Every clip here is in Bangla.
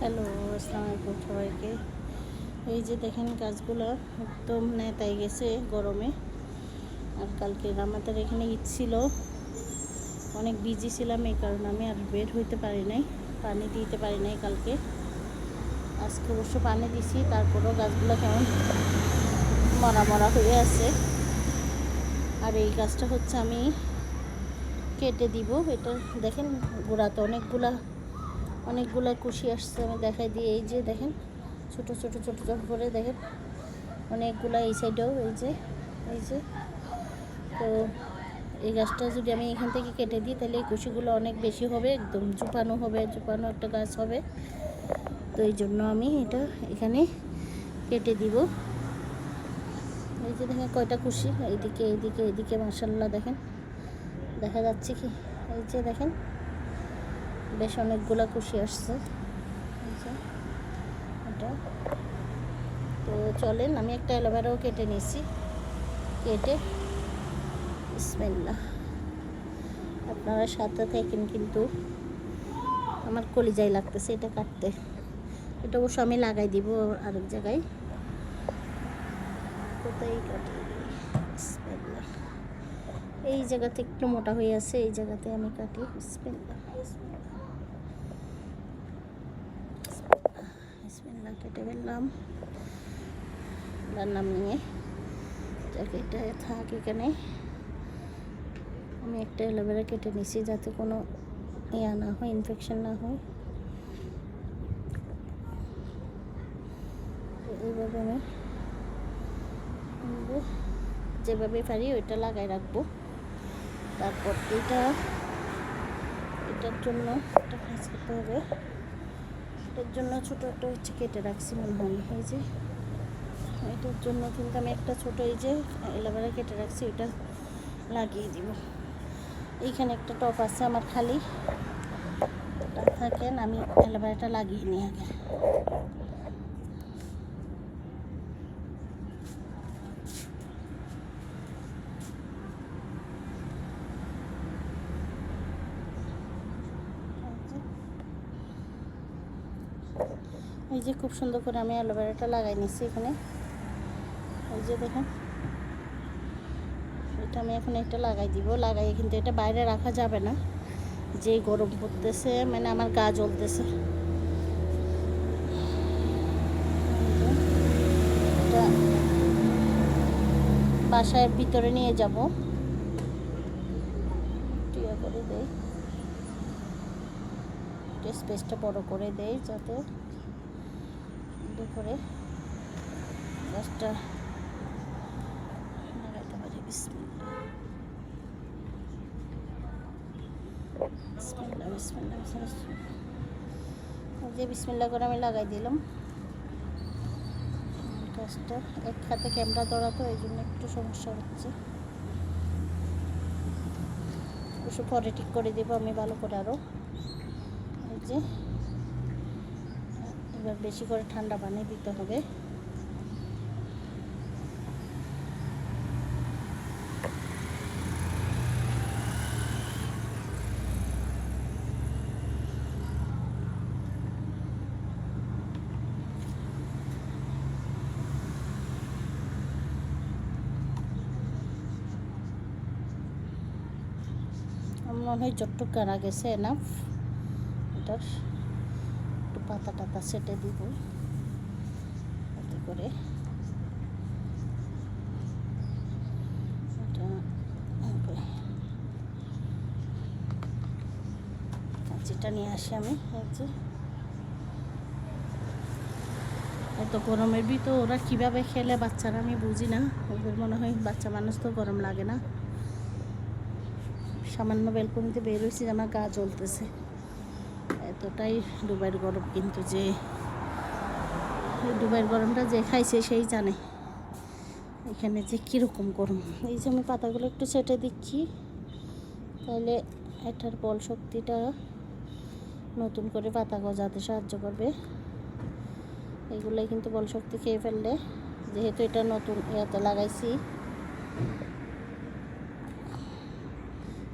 হ্যালো আসসালামু আলাইকুম সবাইকে। এই যে দেখেন গাছগুলো একদম নেতাই গেছে গরমে। আর কালকে আমাদের এখানে ঈদ ছিল। অনেক বিজি ছিলাম এই কারণে আমি আর বের হইতে পারি নাই, পানি দিতে পারি নাই কালকে। আজকে অবশ্য পানি দিছি, তারপরেও গাছগুলো কেমন মরা মরা হয়ে আছে। আর এই গাছটা হচ্ছে আমি কেটে দিব। এটা দেখেন গোড়াতে অনেকগুলা অনেকগুলো কুশি আসছে, আমি দেখাই দিই। এই যে দেখেন, ছোট ছোট ছোট ছোট করে দেখেন। অনেকগুলা এই সাইডেও এই যে এই যে। তো এই গাছটা যদি আমি এখান থেকে কেটে দিই, তাহলে এই কুশিগুলো অনেক বেশি হবে, একদম চুপানো হবে চুপানো একটা গাছ হবে। তো এই জন্য আমি এটা এখানে কেটে দিব। এই যে দেখেন কয়টা কুশি, এইদিকে এইদিকে এইদিকে মাসাল্লাহ দেখেন। দেখা যাচ্ছে কি? এই যে দেখেন বেশ অনেকগুলো কুশি আসছে। এটা। তো চলেন, আমি একটা অ্যালোভেরাও কেটে নিয়েছি কেটে, বিসমিল্লাহ। আপনারা সাথে থাকেন কিন্তু আমার কলিজাই লাগতেছে এটা কাটতে। এটা অবশ্য আমি লাগাই দিব আরেক জায়গায়। কোথায় কাটি? এই জায়গাতে একটু মোটা হয়ে আছে, এই জায়গাতে আমি কাটি। বিসমিল্লাহ। বিসমিল্লাহ কেটে ফেললাম। নামিয়ে যাকে এটা থাক এখানে। আমি একটা অ্যালোভেরা কেটে নিছি যাতে কোনো ইয়া না হয় ইনফেকশন না হয়। এইভাবে আমি যেভাবে পারি ওইটা লাগাই রাখব। তারপর এটা, এটার জন্য একটা কাজ করতে হবে। এটার জন্য ছোটো একটা হচ্ছে কেটে রাখছি, মনে হয় এই যে এটার জন্য কিন্তু আমি একটা ছোটো এই যে এলোভেরা কেটে রাখছি ওইটা লাগিয়ে দিব। এইখানে একটা টপ আছে আমার খালি। ওটা থাকেন, আমি অ্যালোভেরাটা লাগিয়ে নিই আগে। এই যে খুব সুন্দর করে আমি অ্যালোভেরাটা লাগাই নিচ্ছি এখানে। এই যে দেখেন, এটা আমি এখন এটা লাগাই দিব। লাগাই কিন্তু এটা বাইরে রাখা যাবে না। যে গরম পড়তেছে মানে আমার গা জ্বলতেছে। এটা বাসায় ভিতরে নিয়ে যাব। টিয়া করে দেই। স্পেসটা বড় করে দেয় যাতে করে গাছটা লাগাইতে পারি যে বিসমিল্লাহ। করে আমি লাগাই দিলাম। গাছটা এক হাতে ক্যামেরা ধরা তো, এই জন্য একটু সমস্যা হচ্ছে। পরে ঠিক করে দেবো, আমি ভালো করে আরও এই যে এবার বেশি করে ঠান্ডা পানি দিতে হবে। মনে হয় কারা গেছে এনাফ এটার পাতা টাতা সেটে দিব। এতে করে। কাঁচিটা নিয়ে আসি আমি যে। এত গরমের ভিতর ওরা কীভাবে খেলে বাচ্চারা আমি বুঝি না। ওদের মনে হয় বাচ্চা মানুষ তো গরম লাগে না। সামান্য বেলকনিতে বের হয়েছি আমার গা জ্বলতেছে। এতটাই দুবাইয়ের গরম, কিন্তু যে দুবাইয়ের গরমটা যে খাইছে সেই জানে। এখানে যে কীরকম গরম। এই যে আমি পাতাগুলো একটু সেটে দিচ্ছি, তাহলে এটার বল শক্তিটা নতুন করে পাতা গজাতে সাহায্য করবে। এগুলোই কিন্তু বল শক্তি খেয়ে ফেললে, যেহেতু এটা নতুন ইয়াতে লাগাইছি,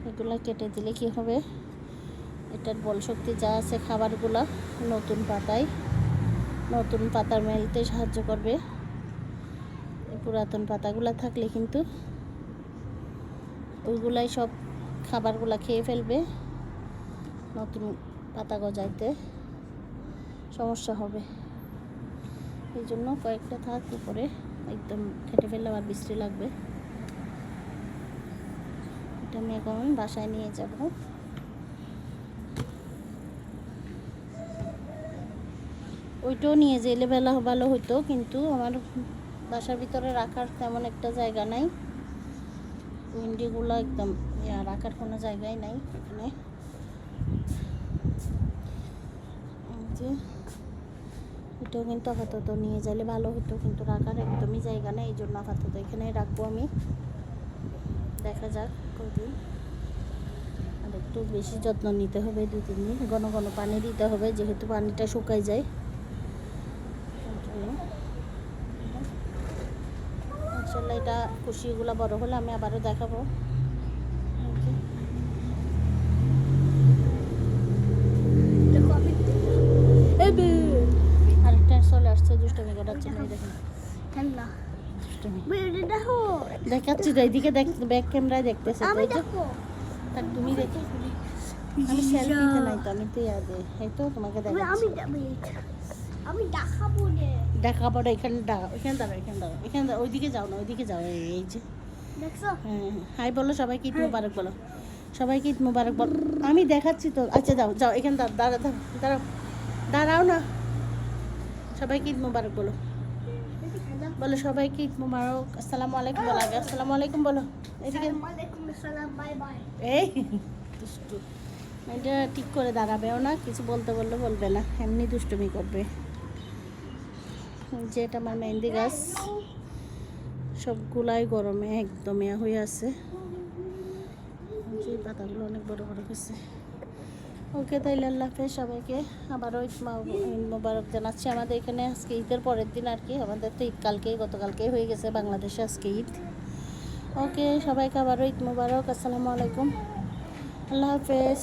এগুলো কেটে দিলে কি হবে? এটার বল শক্তি যা আছে খাবারগুলা নতুন পাতায়, নতুন পাতার মেলতে সাহায্য করবে। পুরাতন পাতাগুলা থাকলে কিন্তু ওইগুলাই সব খাবারগুলা খেয়ে ফেলবে। নতুন পাতা গজাইতে সমস্যা হবে। এই জন্য কয়েকটা থাক উপরে, একদম খেটে ফেললে আবার বৃষ্টি লাগবে। এটা আমি এখন বাসায় নিয়ে যাব। ওইটাও নিয়ে যেলে বেলা ভালো হতো কিন্তু আমার বাসার ভিতরে রাখার তেমন একটা জায়গা নাই। উইন্ডিগুলো একদম রাখার কোনো জায়গাই নাই এখানে। এটাও কিন্তু আপাতত নিয়ে গেলে ভালো হতো কিন্তু রাখার একদমই জায়গা নেই, এই জন্য আপাতত এখানে রাখব আমি। দেখা যাক কদিন। আর একটু বেশি যত্ন নিতে হবে দু তিন দিন, ঘন ঘন পানি দিতে হবে, যেহেতু পানিটা শুকাই যায় ওই জন্য ইনশাল্লাহ এটা কুশিগুলো বড় হলে আমি আবারও দেখাবো। আরেকটা চলে আসছে দুষ্টমি করাচ্ছে দেখাচ্ছি তো এইদিকে ব্যাক ক্যামেরায় দেখতেছে তো? তুমি দেখো। আমি সেলফিতে নাই তো আমি তো ইয়াদে। এই তো তোমাকে দেখাচ্ছি। আমি দেখাবো রে দেখাবো না এখানে দাঁড়াও এখানে দাঁড়াও এখানে দাঁড়াও এখানে দাঁড়াও ওইদিকে যাও না ওইদিকে যাও এই যে। দেখছ? হ্যাঁ হাই বলো সবাইকে ঈদ মুবারক বলো। সবাইকে ঈদ মুবারক বলো। আমি দেখাচ্ছি তো আচ্ছা যাও যাও এখানে দাঁড়াও দাঁড়াও দাঁড়াও দাঁড়াও দাঁড়াও না। সবাইকে ঈদ মুবারক বলো। বলো সবাইকে ঈদ মুবারক আসসালামু আলাইকুম বলো আগে আসসালামু আলাইকুম বলো। এদিকে। এই দুষ্টু। এটা ঠিক করে দাঁড়াবেও না কিছু বলতে বললে বলবে না এমনি দুষ্টুমি করবে। যে এটা আমার মেহেন্দি গাছ, সবগুলাই গরমে একদম ইয়া হয়ে আছে। পাতাগুলো অনেক বড় বড় হয়েছে। ওকে তাইলে আল্লাহ হাফেজ, সবাইকে আবারও ঈদ মোবারক জানাচ্ছি। আমাদের এখানে আজকে ঈদের পরের দিন আর কি। আমাদের তো ঈদ কালকেই, গতকালকেই হয়ে গেছে বাংলাদেশে আজকে ঈদ। ওকে, সবাইকে আবারও ঈদ মোবারক। আসসালামু আলাইকুম। আল্লাহ হাফেজ।